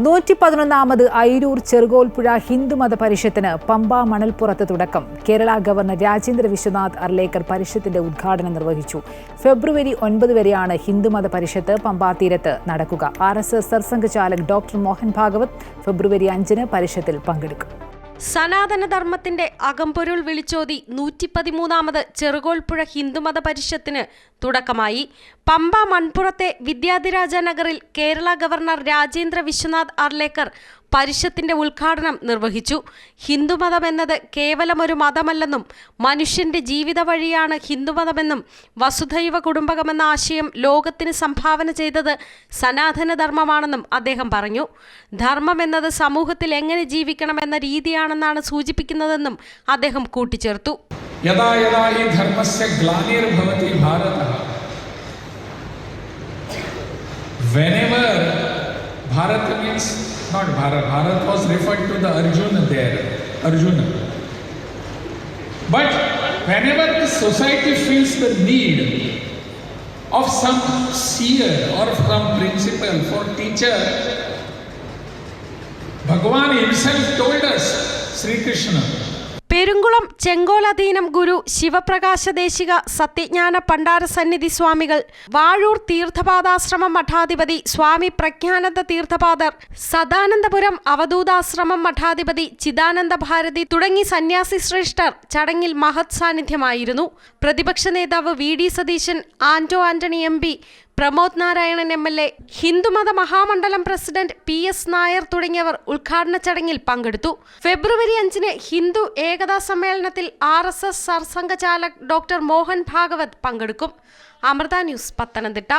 നൂറ്റി പതിനൊന്നാമത് ഐരൂർ ചെറുകോൽപ്പുഴ ഹിന്ദുമത പരിഷത്തിന് പമ്പ മണൽപ്പുറത്ത് തുടക്കം. കേരള ഗവർണർ രാജേന്ദ്ര വിശ്വനാഥ് അർലേക്കർ പരിഷത്തിന്റെ ഉദ്ഘാടനം നിർവഹിച്ചു. ഫെബ്രുവരി ഒൻപത് വരെയാണ് ഹിന്ദുമത പരിഷത്ത് പമ്പാ തീരത്ത് നടക്കുക. R S S Sarsanghchalak doctor Mohan Bhagwat ഫെബ്രുവരി അഞ്ചിന് പരിഷത്തിൽ പങ്കെടുക്കും. സനാതനധർമ്മത്തിന്റെ അകമ്പൊരുൾ വിളിച്ചോതി നൂറ്റി പതിമൂന്നാമത് ചെറുകോൽപ്പുഴ ഹിന്ദുമത പരിഷത്തിന് തുടക്കമായി. പമ്പ മൺപുറത്തെ വിദ്യാധിരാജ നഗറിൽ കേരള ഗവർണർ രാജേന്ദ്ര വിശ്വനാഥ് അർലേക്കർ പരിഷത്തിന്റെ ഉദ്ഘാടനം നിർവഹിച്ചു. ഹിന്ദുമതം എന്നത് കേവലം ഒരു മതമല്ലെന്നും മനുഷ്യന്റെ ജീവിത വഴിയാണ് ഹിന്ദുമതമെന്നും വസുധൈവ കുടുംബകമെന്ന ആശയം ലോകത്തിന് സംഭാവന ചെയ്തത് സനാതനധർമ്മമാണെന്നും അദ്ദേഹം പറഞ്ഞു. ധർമ്മം എന്നത് സമൂഹത്തിൽ എങ്ങനെ ജീവിക്കണം എന്ന രീതിയാണെന്നാണ് സൂചിപ്പിക്കുന്നതെന്നും അദ്ദേഹം കൂട്ടിച്ചേർത്തു. യഥാ ഭാരത. Whenever Bharat means not Bharat, Bharat was referred to the Arjuna there, Arjuna. But whenever the society feels the need of some seer or some principal for teacher, Bhagavan himself told us, Sri Krishna, Perunkulam ചെങ്കോലധീനം ഗുരു ശിവപ്രകാശ ദേശിക സത്യജ്ഞാന പണ്ടാര സന്നിധി സ്വാമികൾ വാഴൂർ തീർത്ഥപാദാശ്രമം മഠാധിപതി സ്വാമി പ്രജ്ഞാനന്ദ തീർത്ഥപാദർ സദാനന്ദപുരം അവധൂതാശ്രമം മഠാധിപതി ചിദാനന്ദ ഭാരതി തുടങ്ങി സന്യാസി ശ്രേഷ്ഠർ ചടങ്ങിൽ മഹത് സാന്നിധ്യമായിരുന്നു. പ്രതിപക്ഷ നേതാവ് V D Satheesan Anto Antony M P Pramod Narayanan M L A ഹിന്ദുമത മഹാമണ്ഡലം പ്രസിഡന്റ് പി എസ് നായർ തുടങ്ങിയവർ ഉദ്ഘാടന ചടങ്ങിൽ പങ്കെടുത്തു. ഫെബ്രുവരി അഞ്ചിന് ഹിന്ദു ഏകതാ സമ്മേളനത്തിൽ R S S Sarsanghchalak doctor Mohan Bhagwat പങ്കെടുക്കും. അമൃത ന്യൂസ് പത്തനംതിട്ട.